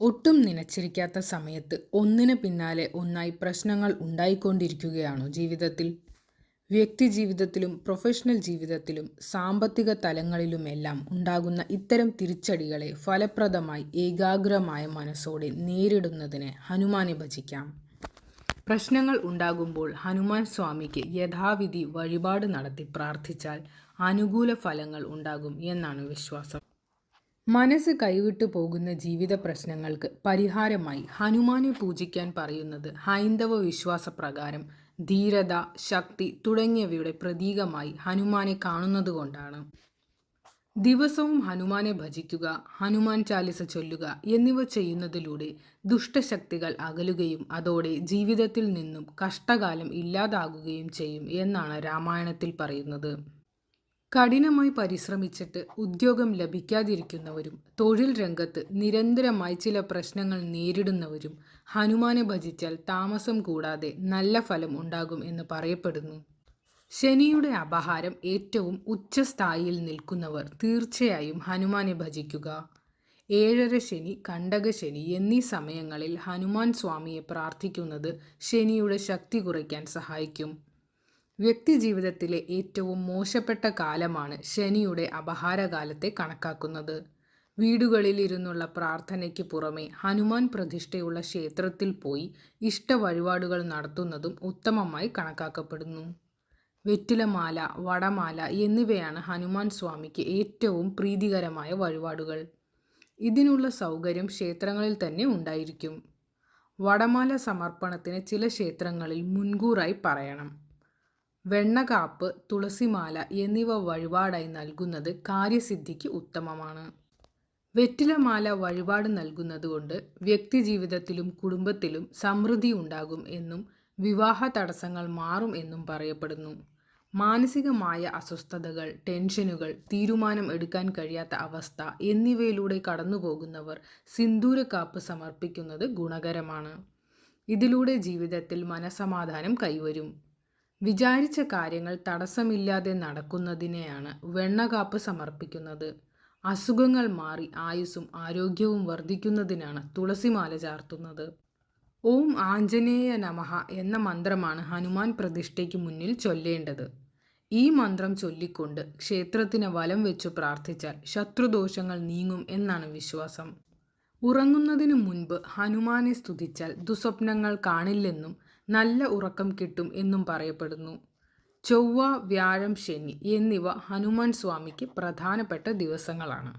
ഒട്ടും നനച്ചിരിക്കാത്ത സമയത്ത് ഒന്നിന് പിന്നാലെ ഒന്നായി പ്രശ്നങ്ങൾ ഉണ്ടായിക്കൊണ്ടിരിക്കുകയാണോ ജീവിതത്തിൽ? വ്യക്തി ജീവിതത്തിലും പ്രൊഫഷണൽ ജീവിതത്തിലും സാമ്പത്തിക തലങ്ങളിലുമെല്ലാം ഉണ്ടാകുന്ന ഇത്തരം തിരിച്ചടികളെ ഫലപ്രദമായി ഏകാഗ്രമായ മനസ്സോടെ നേരിടുന്നതിന് ഹനുമാനെ ഭജിക്കാം. പ്രശ്നങ്ങൾ ഉണ്ടാകുമ്പോൾ ഹനുമാൻ സ്വാമിക്ക് യഥാവിധി വഴിപാട് നടത്തി പ്രാർത്ഥിച്ചാൽ അനുകൂല ഫലങ്ങൾ ഉണ്ടാകും എന്നാണ് വിശ്വാസം. മനസ്സ് കൈവിട്ടു പോകുന്ന ജീവിത പ്രശ്നങ്ങൾക്ക് പരിഹാരമായി ഹനുമാനെ പൂജിക്കാൻ പറയുന്നത് ഹൈന്ദവ വിശ്വാസപ്രകാരം ധീരത, ശക്തി തുടങ്ങിയവയുടെ പ്രതീകമായി ഹനുമാനെ കാണുന്നതുകൊണ്ടാണ്. ദിവസവും ഹനുമാനെ ഭജിക്കുക, ഹനുമാൻ ചാലിസ ചൊല്ലുക എന്നിവ ചെയ്യുന്നതിലൂടെ ദുഷ്ടശക്തികൾ അകലുകയും അതോടെ ജീവിതത്തിൽ നിന്നും കഷ്ടകാലം ഇല്ലാതാകുകയും ചെയ്യും എന്നാണ് രാമായണത്തിൽ പറയുന്നത്. കഠിനമായി പരിശ്രമിച്ചിട്ട് ഉദ്യോഗം ലഭിക്കാതിരിക്കുന്നവരും തൊഴിൽ രംഗത്ത് നിരന്തരമായി ചില പ്രശ്നങ്ങൾ നേരിടുന്നവരും ഹനുമാനെ ഭജിച്ചാൽ താമസം കൂടാതെ നല്ല ഫലം ഉണ്ടാകും എന്ന് പറയപ്പെടുന്നു. ശനിയുടെ അപഹാരം ഏറ്റവും ഉച്ചസ്ഥായിയിൽ നിൽക്കുന്നവർ തീർച്ചയായും ഹനുമാനെ ഭജിക്കുക. ഏഴര ശനി കണ്ടകശനി എന്നീ സമയങ്ങളിൽ ഹനുമാൻ സ്വാമിയെ പ്രാർത്ഥിക്കുന്നത് ശനിയുടെ ശക്തി കുറയ്ക്കാൻ സഹായിക്കും. വ്യക്തിജീവിതത്തിലെ ഏറ്റവും മോശപ്പെട്ട കാലമാണ് ശനിയുടെ അപഹാരകാലത്തെ കണക്കാക്കുന്നത്. വീടുകളിൽ ഇരുന്നുള്ള പ്രാർത്ഥനയ്ക്ക് പുറമെ ഹനുമാൻ പ്രതിഷ്ഠയുള്ള ക്ഷേത്രത്തിൽ പോയി ഇഷ്ട വഴിപാടുകൾ നടത്തുന്നതും ഉത്തമമായി കണക്കാക്കപ്പെടുന്നു. വെറ്റിലമാല, വടമാല എന്നിവയാണ് ഹനുമാൻ സ്വാമിക്ക് ഏറ്റവും പ്രീതികരമായ വഴിപാടുകൾ. ഇതിനുള്ള സൗകര്യം ക്ഷേത്രങ്ങളിൽ തന്നെ ഉണ്ടായിരിക്കും. വടമാല സമർപ്പണത്തിന് ചില ക്ഷേത്രങ്ങളിൽ മുൻകൂറായി പറയണം. വെണ്ണക്കാപ്പ്, തുളസിമാല എന്നിവ വഴിപാടായി നൽകുന്നത് കാര്യസിദ്ധിക്ക് ഉത്തമമാണ്. വെറ്റിലമാല വഴിപാട് നൽകുന്നതുകൊണ്ട് വ്യക്തിജീവിതത്തിലും കുടുംബത്തിലും സമൃദ്ധി ഉണ്ടാകും എന്നും വിവാഹ തടസ്സങ്ങൾ മാറും എന്നും പറയപ്പെടുന്നു. മാനസികമായ അസ്വസ്ഥതകൾ, ടെൻഷനുകൾ, തീരുമാനം എടുക്കാൻ കഴിയാത്ത അവസ്ഥ എന്നിവയിലൂടെ കടന്നുപോകുന്നവർ സിന്ദൂരക്കാപ്പ് സമർപ്പിക്കുന്നത് ഗുണകരമാണ്. ഇതിലൂടെ ജീവിതത്തിൽ മനസമാധാനം കൈവരും. വിചാരിച്ച കാര്യങ്ങൾ തടസ്സമില്ലാതെ നടക്കുന്നതിനെയാണ് വെണ്ണകാപ്പ് സമർപ്പിക്കുന്നത്. അസുഖങ്ങൾ മാറി ആയുസ്സും ആരോഗ്യവും വർദ്ധിക്കുന്നതിനാണ് തുളസിമാല ചാർത്തുന്നത്. ഓം ആഞ്ജനേയ നമഹ എന്ന മന്ത്രമാണ് ഹനുമാൻ പ്രതിഷ്ഠയ്ക്ക് മുന്നിൽ ചൊല്ലേണ്ടത്. ഈ മന്ത്രം ചൊല്ലിക്കൊണ്ട് ക്ഷേത്രത്തിന് വലം വെച്ചു പ്രാർത്ഥിച്ചാൽ ശത്രുദോഷങ്ങൾ നീങ്ങും എന്നാണ് വിശ്വാസം. ഉറങ്ങുന്നതിനു മുൻപ് ഹനുമാനെ സ്തുതിച്ചാൽ ദുസ്വപ്നങ്ങൾ കാണില്ലെന്നും നല്ല ഉറക്കം കിട്ടും എന്നും പറയപ്പെടുന്നു. ചൊവ്വ, വ്യാഴം, ശനി എന്നിവ ഹനുമാൻ സ്വാമിക്ക് പ്രധാനപ്പെട്ട ദിവസങ്ങളാണ്.